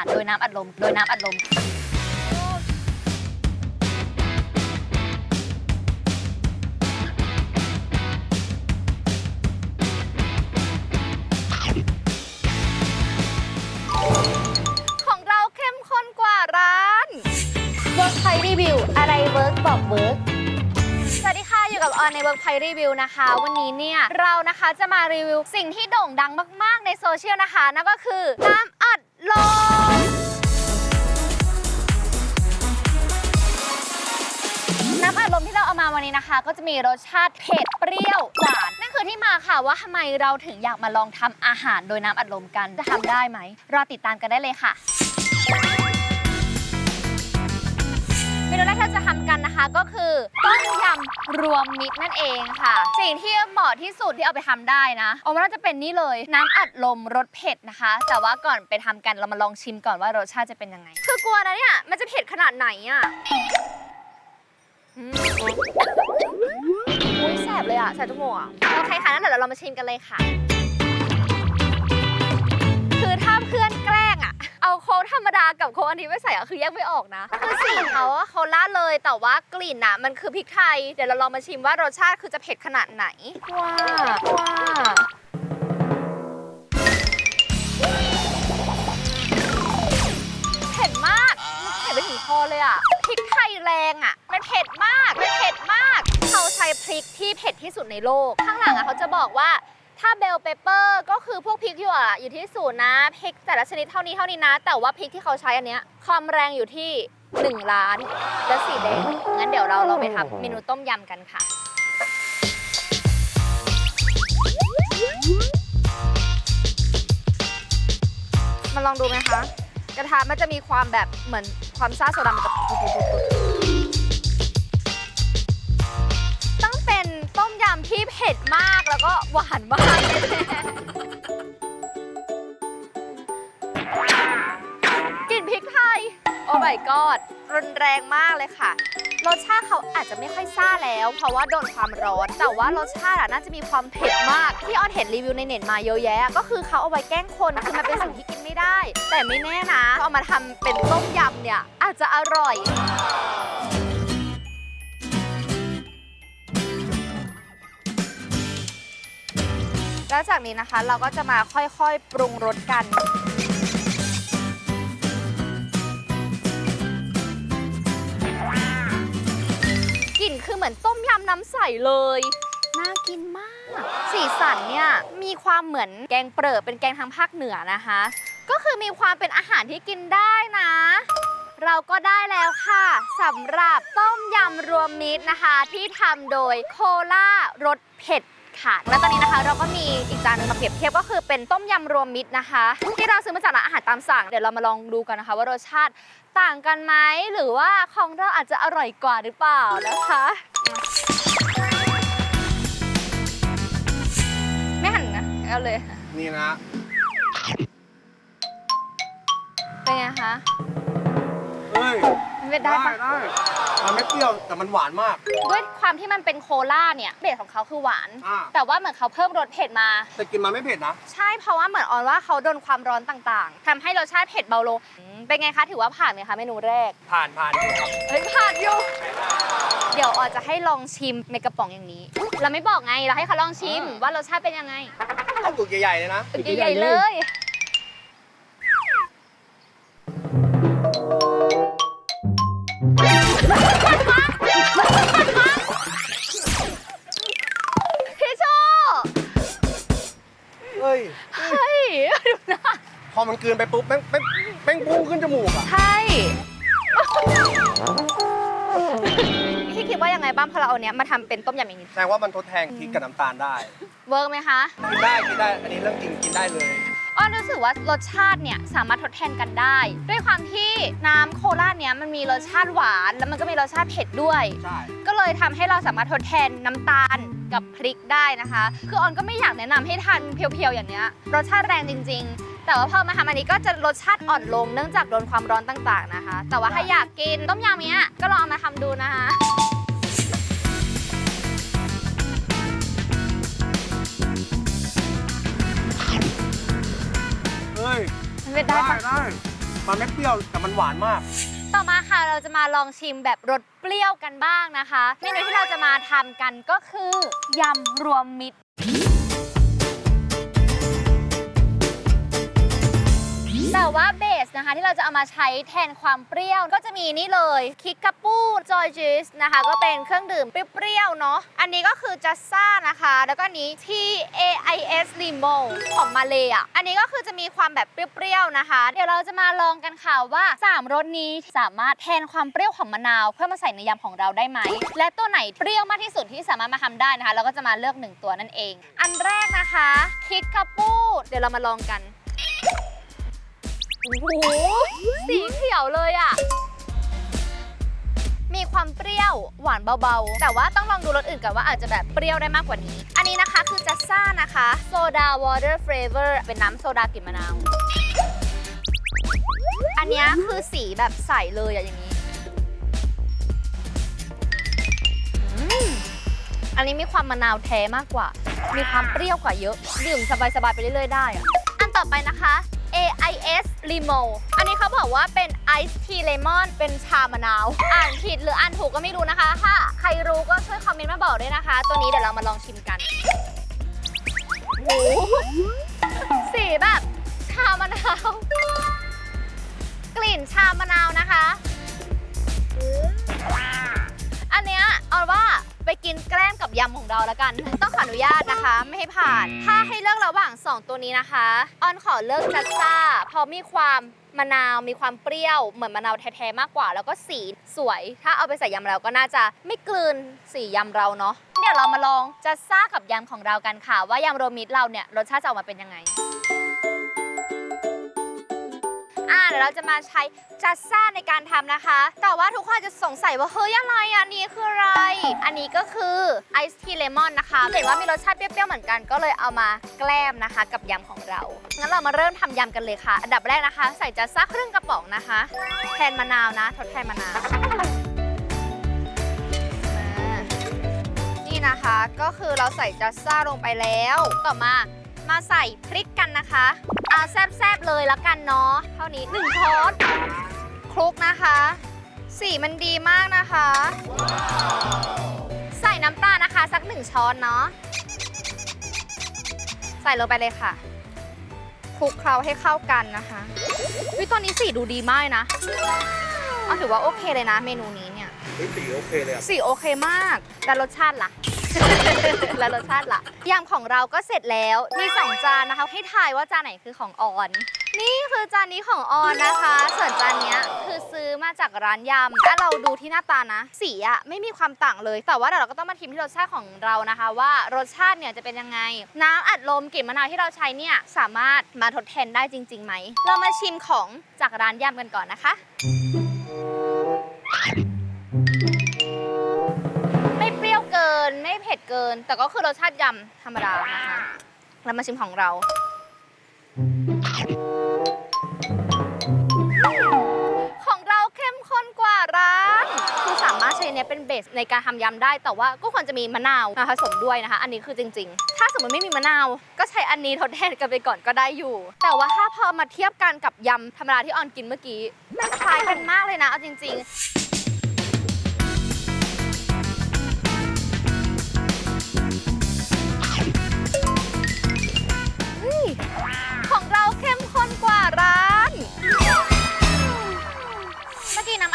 ารโดยน้ำอัดลม โดยน้ำอัดลม ของเราเข้มข้นกว่าร้าน เวิร์กไพรีวิวอะไรเวิร์กบอกเวิร์กสวัสดีค่ะ อยู่กับออนในเวิร์กไพรีวิวนะคะ วันนี้เนี่ย เรานะคะจะมารีวิวสิ่งที่โด่งดังมาก ๆ ในโซเชียลนะคะ นั่นก็คือน้ำ ลมน้ำอัดลมที่เราเอามาวันนี้นะคะ ก็จะมีรสชาติเผ็ดเปรี้ยวหวานนั่นคือที่มาค่ะว่าทำไมเราถึงอยากมาลองทำอาหารโดยน้ำอัดลมกันจะทำได้ไหมรอติดตามกันได้เลยค่ะ นูแรกที่เราจะทำกันนะคะก็คือต้มยำรวมมิตรนั่นเองค่ะ สิ่งที่เหมาะที่สุดที่เอาไปทำได้นะเอาว่าน่าจะเป็นนี่เลย น้ำอัดลมรสเผ็ดนะคะ แต่ว่าก่อนไปทำกันเรามาลองชิมก่อนว่ารสชาติจะเป็นยังไง คือกลัวนะเนี่ยมันจะเผ็ดขนาดไหนอะอืมอุ้ยแสบเลยอะแสบจมูกอะโอเคค่ะงั้นเดี๋ยวเรามาชิมกันเลยค่ะ เอาโค้กธรรมดากับโค้กอันนี้ไม่ใส่อะคือแยกไม่ออกนะคือสีเขาอะเขาล่าเลยแต่ว่ากลิ่นอะมันคือพริกไทย เดี๋ยวเราลองมาชิมว่ารสชาติคือจะเผ็ดขนาดไหนว้าว้าเผ็ดมากเผ็ดไปถึงคอเลยอะพริกไทยแรงอะมันเผ็ดมากมันเผ็ดมาก เขาใช้พริกที่เผ็ดที่สุดในโลก ข้างหลังอะเขาจะบอกว่า ถ้าเบลเปเปอร์ก็คือพวกพริกหยวกอยู่ที่ศูนย์นะพริกแต่ละชนิดเท่านี้เท่านี้นะ แต่ว่าพริกที่เขาใช้อันเนี้ยความแรงอยู่ที่ 1 ล้านและสีแดงงั้นเดี๋ยวเราลองไปทำเมนูต้มยำกันค่ะ มาลองดูไหมคะ กระทะมันจะมีความแบบเหมือนความซ่าโซดามันจะ ที่เผ็ดมากแล้วก็หวานมากแน่ๆกลิ่นพริกไทย โอ้ my god รุนแรงมากเลยค่ะ รสชาติเขาอาจจะไม่ค่อยซ่าแล้ว เพราะว่าโดนความร้อน แต่ว่ารสชาติอะน่าจะมีความเผ็ดมาก ที่ออนเห็นรีวิวในเน็ตมาเยอะแยะ ก็คือเขาเอาไว้แกล้งคนคือมันเป็นสิ่งที่กินไม่ได้ แต่ไม่แน่นะเอามาทำเป็นต้มยำเนี่ยอาจจะอร่อย แล้วจากนี้นะคะเราก็จะมาค่อยๆ ปรุงรสกัน กลิ่นคือเหมือนต้มยำน้ำใสเลย น่ากินมาก สีสันเนี่ยมีความเหมือนแกงเปรอะเป็นแกงทางภาคเหนือนะคะ ก็คือมีความเป็นอาหารที่กินได้นะ เราก็ได้แล้วค่ะสำหรับต้มยำรวมมิตรนะคะ ที่ทำโดยโคล่ารสเผ็ด ค่ะ และตอนนี้นะคะเราก็มีอีกจานหนึงมาเปรียบเทียบก็คือเป็นต้มยำรวมมิตรนะคะ ที่เราซื้อมาจากร้านอาหารตามสั่ง เดี๋ยวเรามาลองดูกันนะคะ ว่ารสชาติต่างกันไหมหรือว่าของเราอาจจะอร่อยกว่าหรือเปล่านะคะไม่หันนะเอาเลยนี่นะเป็นไงคะเฮ้ย ไม่ได้ปะได้มันไม่เปรี้ยวแต่มันหวานมาก ด้วยความที่มันเป็นโคล่าเนี่ยเบสของเขาคือหวาน อ่า แต่ว่าเหมือนเขาเพิ่มรสเผ็ดมา แต่กินมันไม่เผ็ดนะใช่เพราะว่าเหมือนออนว่าเขาโดนความร้อนต่างๆทำให้รสชาติเผ็ดเบาลงอืมเป็นไงคะถือว่าผ่านไหมคะเมนูแรกผ่านผ่านอยู่ครับเฮ้ยผ่านอยู่เดี๋ยวออนจะให้ลองชิมในกระป๋องอย่างนี้ เราไม่บอกไงเราให้เขาลองชิมว่ารสชาติเป็นยังไงเอาตุกใหญ่ๆเลยนะ ตึกใหญ่ๆเลย มันกลืนไปปุ๊บแม่งแม่งแม่งพุ่งขึ้นจมูกอะใช่พี่คิดว่ายังไงบ้างพอเราเอาเนี้ยมาทำเป็นต้มยำอย่างนี้แสดงว่ามันทดแทนพริกกับน้ำตาลได้ เวิร์กไหมคะกินได้กินได้ อันนี้เรื่องจริงกินได้เลย อ้อนรู้สึกว่ารสชาติเนี่ยสามารถทดแทนกันได้ ด้วยความที่น้ำโคลาเนี้ยมันมีรสชาติหวาน แล้วมันก็มีรสชาติเผ็ดด้วย ใช่ ก็เลยทำให้เราสามารถทดแทนน้ำตาลกับพริกได้นะคะ คือออนก็ไม่อยากแนะนำให้ทานเพียวๆอย่างเนี้ยรสชาติแรงจริง ๆ แต่ว่าพอมาทำอันนี้ก็จะรสชาติอ่อนลงเนื่องจากโดนความร้อนต่างๆนะคะ แต่ว่าถ้าอยากกินต้มยำเนี้ยก็ลองเอามาทำดูนะคะเฮ้ยมันเป็นได้ได้ปะได้มมันไม่เปรี้ยวแต่มันหวานมาก ต่อมาค่ะเราจะมาลองชิมแบบรสเปรี้ยวกันบ้างนะคะ เมนูที่เราจะมาทำกันก็คือยำรวมมิตร แต่ว่าเบสนะคะที่เราจะเอามาใช้แทนความเปรี้ยวก็จะมีนี่เลยคิกกาปูจอยจูสนะคะ ก็เป็นเครื่องดื่มเปรี้ยวๆเนาะอันนี้ก็คือจัสซ่านะคะ แล้วก็นี้ T A I S Limo ของมาเลยอะอันนี้ก็คือจะมีความแบบเปรี้ยวๆนะคะ เดี๋ยวเราจะมาลองกันค่ะว่า 3รสนี้สามารถแทนความเปรี้ยวของมะนาว เพื่อมาใส่ในยำของเราได้ไหมและตัวไหนเปรี้ยวมากที่สุดที่สามารถมาทำได้นะคะเราก็จะมาเลือกหนึ่งตัวนั่นเอง อันแรกนะคะคิกกาปูเดี๋ยวเรามาลองกัน โอ้โหสีเขียวเลยอะ่ะ มีความเปรี้ยวหวานเบาๆ แต่ว่าต้องลองดูรสอื่นกันว่าอาจจะแบบเปรี้ยวได้มากกว่านี้ อันนี้นะคะคือจัสซ่านะคะโซดาวอเตอร์เฟรเวอร์เป็นน้ำโซดากลิ่นมะนาว อันนี้คือสีแบบใสเลยอะอย่างนี้อันนี้มีความมะนาวแท้มากกว่า มีความเปรี้ยวกว่าเยอะ ดื่มสบายๆไปเรื่อยๆได้อะอันต่อไปนะคะ AIS Limo อันนี้เขาบอกว่าเป็น Ice Tea Lemon เป็นชามะนาว อ่านผิดหรืออ่านถูกก็ไม่รู้นะคะ ถ้าใครรู้ก็ช่วยคอมเมนต์มาบอกด้วยนะคะ ตัวนี้เดี๋ยวเรามาลองชิมกันโอ้โหสีแบบชามะนาว กลิ่นชามะนาวนะคะ อันเนี้ยเอาว่า ไปกินแกล้มกับยำของเราแล้วกัน ต้องขออนุญาตนะคะ ไม่ให้ผ่าน ถ้าให้เลือกระหว่าง 2 ตัวนี้นะคะ ออนขอเลือกจัสซ่าเพราะมีความมะนาวมีความเปรี้ยวเหมือนมะนาวแท้ๆมากกว่า แล้วก็สีสวย ถ้าเอาไปใส่ยำเราก็น่าจะไม่กลืนสียำเราเนาะเดี๋ยวเรามาลองจัสซ่ากับยำของเรากันค่ะ ว่ายำโรวมมิตรเราเนี่ยรสชาติจะออกมาเป็นยังไง อ่าเดี๋ยวเราจะมาใช้จัสซ่าในการทำนะคะ แต่ว่าทุกคนจะสงสัยว่าเฮ้ยอะไรอะนี่คืออะไร อันนี้ก็คือไอซ์ทีเลมอนนะคะเห็นว่ามีรสชาติเปรี้ยวๆเหมือนกันก็เลยเอามาแกล้มนะคะ กับยำของเรา งั้นเรามาเริ่มทำยำกันเลยค่ะ อันดับแรกนะคะ ใส่จัสซ่าครึ่งกระป๋องนะคะ แทนมะนาวนะ ทดแทนมะนาวนี่นะคะก็คือเราใส่จัสซ่าลงไปแล้วต่อมา มาใส่พริกกันนะคะเอาแซบๆเลยละกันเนาะเท่านี้หนึ่งช้อนคลุกนะคะ สีมันดีมากนะคะ ใส่น้ำตาลนะคะสักหนึ่งช้อนเนาะใส่ลงไปเลยค่ะคลุกเคล้าให้เข้ากันนะคะวิตอนนี้สีดูดีมากนะเอาถือว่าโอเคเลยนะเมนูนี้เนี่ยเฮ้ยสีโอเคเลยอะสีโอเคมาก แต่รสชาติล่ะ แล้วรสชาติล่ะยำของเราก็เสร็จแล้ว มีสองจานนะคะ ให้ทายว่าจานไหนคือของออน นี่คือจานนี้ของออนนะคะ ส่วนจานเนี้ยคือซื้อมาจากร้านยำถ้าเราดูที่หน้าตานะ สีอะไม่มีความต่างเลย แต่ว่าเดี๋ยวเราก็ต้องมาทิมที่รสชาติของเรานะคะ ว่ารสชาติเนี่ยจะเป็นยังไง น้ำอัดลมกลิ่นมะนาวที่เราใช้เนี่ยสามารถมาทดแทนได้จริงๆไหม เรามาชิมของจากร้านยำกันก่อนนะคะ เกิน แต่ก็คือรสชาติยำธรรมดานะคะเรามาชิมของเรา ของเราเข้มข้นกว่าร้านคือสามารถใช้เนี้ยเป็นเบสในการทำยำได้ แต่ว่าก็ควรจะมีมะนาวมาผสมด้วยนะคะ อันนี้คือจริง ๆ ถ้าสมมติไม่มีมะนาว ก็ใช้อันนี้ทดแทนกันไปก่อนก็ได้อยู่ แต่ว่าถ้าพอมาเทียบกันกับยำธรรมดาที่ออนกินเมื่อกี้มันคล้ายกันมากเลยนะเอาจริง ๆ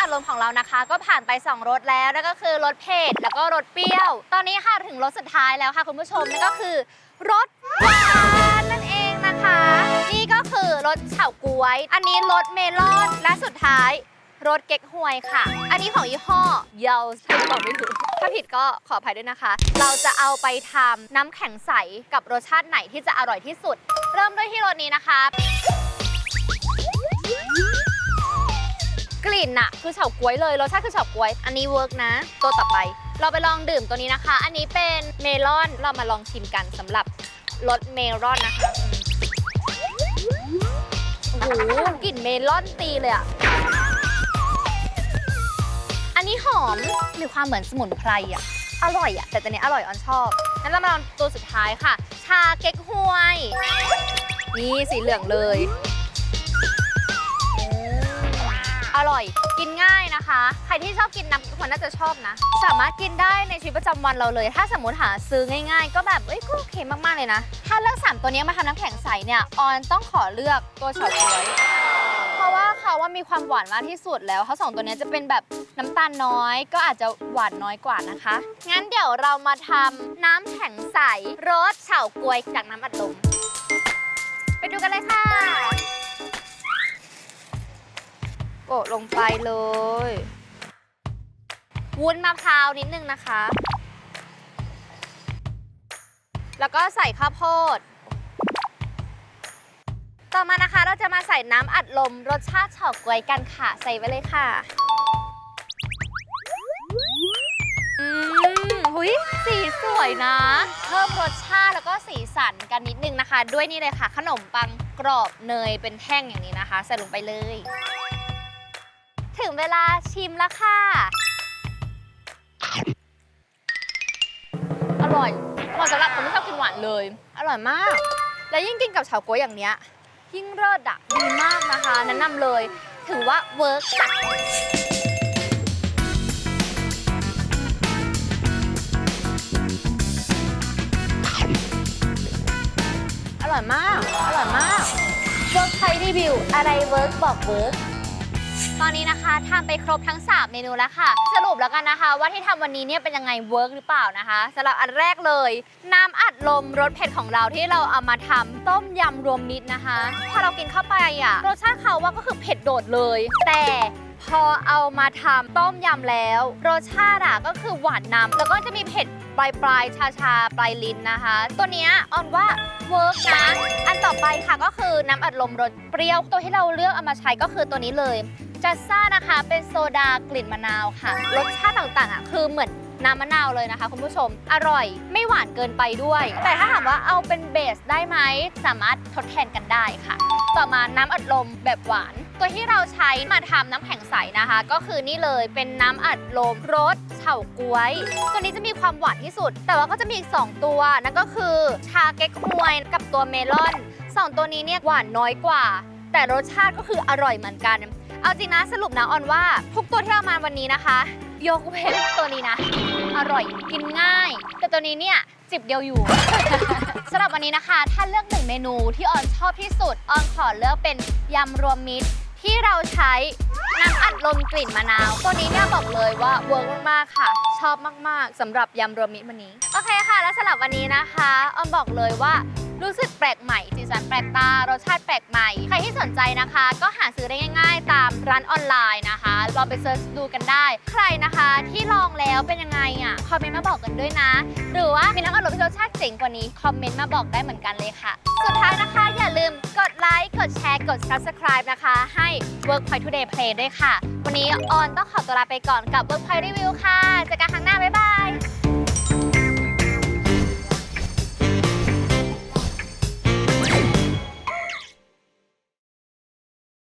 ดลมของเรานะคะ ก็ผ่านไป 2รสแล้วนั่นก็คือรสเผ็ดแล้วก็รสเปรี้ยว ตอนนี้ค่ะถึงรสสุดท้ายแล้วค่ะคุณผู้ชมนั่นก็คือรสหวานนั่นเองนะคะ นี่ก็คือรสเฉาก๊วย อันนี้รสเมลอนและสุดท้ายรสเก๊กฮวยค่ะ อันนี้ของยี่ห้อเยลส์ถ้าบอกไม่ถูกถ้าผิดก็ขออภัยด้วยนะคะ เราจะเอาไปทำน้ำแข็งใสกับรสชาติไหนที่จะอร่อยที่สุด เริ่มด้วยที่รสนี้นะคะ กลิ่นอะคือเฉาก๊วยเลยรสชาติคือเฉาก๊วย อันนี้เวิร์กนะ ตัวต่อไป เราไปลองดื่มตัวนี้นะคะ อันนี้เป็นเมลอนเรามาลองชิมกันสำหรับรสเมลอนนะคะโอ้โหกลิ่นเมลอนตีเลยอะอันนี้หอมมีความเหมือนสมุนไพรอะอร่อยอะแต่ตัวนี้อร่อยออนชอบงั้นเรามาลองตัวสุดท้ายค่ะ ชาเก๊กฮวย นี่สีเหลืองเลย อร่อย กินง่ายนะคะ ใครที่ชอบกินน้ำทุกคนน่าจะชอบนะ สามารถกินได้ในชีวิตประจำวันเราเลย ถ้าสมมติหาซื้อง่าย ๆ ก็แบบเอ้ยก็โอเคมากๆเลยนะ ถ้าเลือกสามตัวนี้มาทำน้ำแข็งใสเนี่ยออนต้องขอเลือกตัวเฉาก๊วย เพราะว่าเขาว่ามีความหวานมากที่สุดแล้วเขาสองตัวเนี้ยจะเป็นแบบน้ำตาลน้อย ก็อาจจะหวานน้อยกว่านะคะ งั้นเดี๋ยวเรามาทำน้ำแข็งใสรสเฉาก๊วยจากน้ำอัดลม ไปดูกันเลยค่ะะลงไปเลย วุ้นมะพร้าวนิดนึงนะคะ แล้วก็ใส่ข้าวโพด ต่อมานะคะเราจะมาใส่น้ำอัดลมรสชาติเฉาก๊วยกันค่ะ ใส่ไว้เลยค่ะ อืมหุยสีสวยนะ เพิ่มรสชาติแล้วก็สีสันกันนิดนึงนะคะ ด้วยนี่เลยค่ะ ขนมปังกรอบเนยเป็นแท่งอย่างนี้นะคะ ใส่ลงไปเลย ถึงเวลาชิมแล้วค่ะ อร่อยเหมาะสำหรับคนที่ชอบกินหวานเลย อร่อยมาก แล้วยิ่งกินกับเฉาก๊วยอย่างเนี้ย ยิ่งเลิศอะ ดีมากนะคะ แนะนำเลย ถือว่าเวิร์กค่ะอร่อยมาก อร่อยมากเวิร์กใครรีวิว อะไรเวิร์กบอกเวิร์ก ตอนนี้นะคะทำไปครบทั้ง 3 เมนูแล้วค่ะ สรุปแล้วกันนะคะ ว่าที่ทำวันนี้เนี่ยเป็นยังไงเวิร์กหรือเปล่านะคะสำหรับอันแรกเลย น้ำอัดลมรสเผ็ดของเราที่เราเอามาทำต้มยำรวมมิตรนะคะ พอเรากินเข้าไปอะรสชาติเขาว่าก็คือเผ็ดโดดเลย แต่ พอเอามาทำต้มยำแล้ว รสชาติอะก็คือหวานนำแล้วก็จะมีเผ็ดปลายปลายๆชาชาๆปลายลิ้นนะคะ ตัวเนี้ยออนว่าเวิร์กนะ อันต่อไปค่ะก็คือน้ำอัดลมรสเปรี้ยว ตัวที่เราเลือกเอามาใช้ก็คือตัวนี้เลย จัสซ่านะคะเป็นโซดากลิ่นมะนาวค่ะ รสชาติต่างๆอะคือเหมือนน้ำมะนาวเลยนะคะ คุณผู้ชม อร่อยไม่หวานเกินไปด้วย แต่ถ้าถามว่าเอาเป็นเบสได้ไหม สามารถทดแทนกันได้ค่ะ ต่อมาน้ำอัดลมแบบหวาน ตัวที่เราใช้มาทำน้ำแข็งใสนะคะ ก็คือนี่เลยเป็นน้ำอัดลมรสเฉาก๊วย ตัวนี้จะมีความหวานที่สุด แต่ว่าก็จะมีอีก 2 ตัว นั่นก็คือชาเก๊กฮวยกับตัวเมลอนสองตัวนี้เนี่ยหวานน้อยกว่า แต่รสชาติก็คืออร่อยเหมือนกัน เอาจริงนะสรุปนะออนว่า ทุกตัวที่เรามาวันนี้นะคะยกเว้นตัวนี้นะ อร่อยกินง่าย แต่ตัวนี้เนี่ยจิบเดียวอยู่ สำหรับวันนี้นะคะ ถ้าเลือกหนึ่งเมนูที่ออนชอบที่สุดออนขอเลือกเป็นยำรวมมิตร ที่เราใช้ น้ำอัดลมกลิ่นมะนาว ตัวนี้เนี่ยบอกเลยว่าเวิร์กมากๆค่ะ ชอบมากๆสำหรับยำรวมมิตรวันนี้ โอเคค่ะ แล้วสำหรับวันนี้นะคะออนบอกเลยว่ารู้สึกแปลกใหม่สีสันแปลกตารสชาติแปลกใหม่ ใครที่สนใจนะคะ ก็หาซื้อได้ง่าย ๆ ตามร้านออนไลน์นะคะลองไปเซิร์ชดูกันได้ ใครนะคะที่ลองแล้วเป็นยังไงอะคอมเมนต์มาบอกกันด้วยนะ หรือว่ามีน้ำอารมณ์ที่รสชาติเจ๋งกว่านี้คอมเมนต์มาบอกได้เหมือนกันเลยค่ะ สุดท้ายนะคะอย่าลืมกดไลค์กดแชร์กด subscribe นะคะ ให้ Workpoint Today Play ด้วยค่ะ วันนี้ออนต้องขอตัวลาไปก่อนกับ Workpoint Review ค่ะเจอกันครั้งหน้าบ๊ายบาย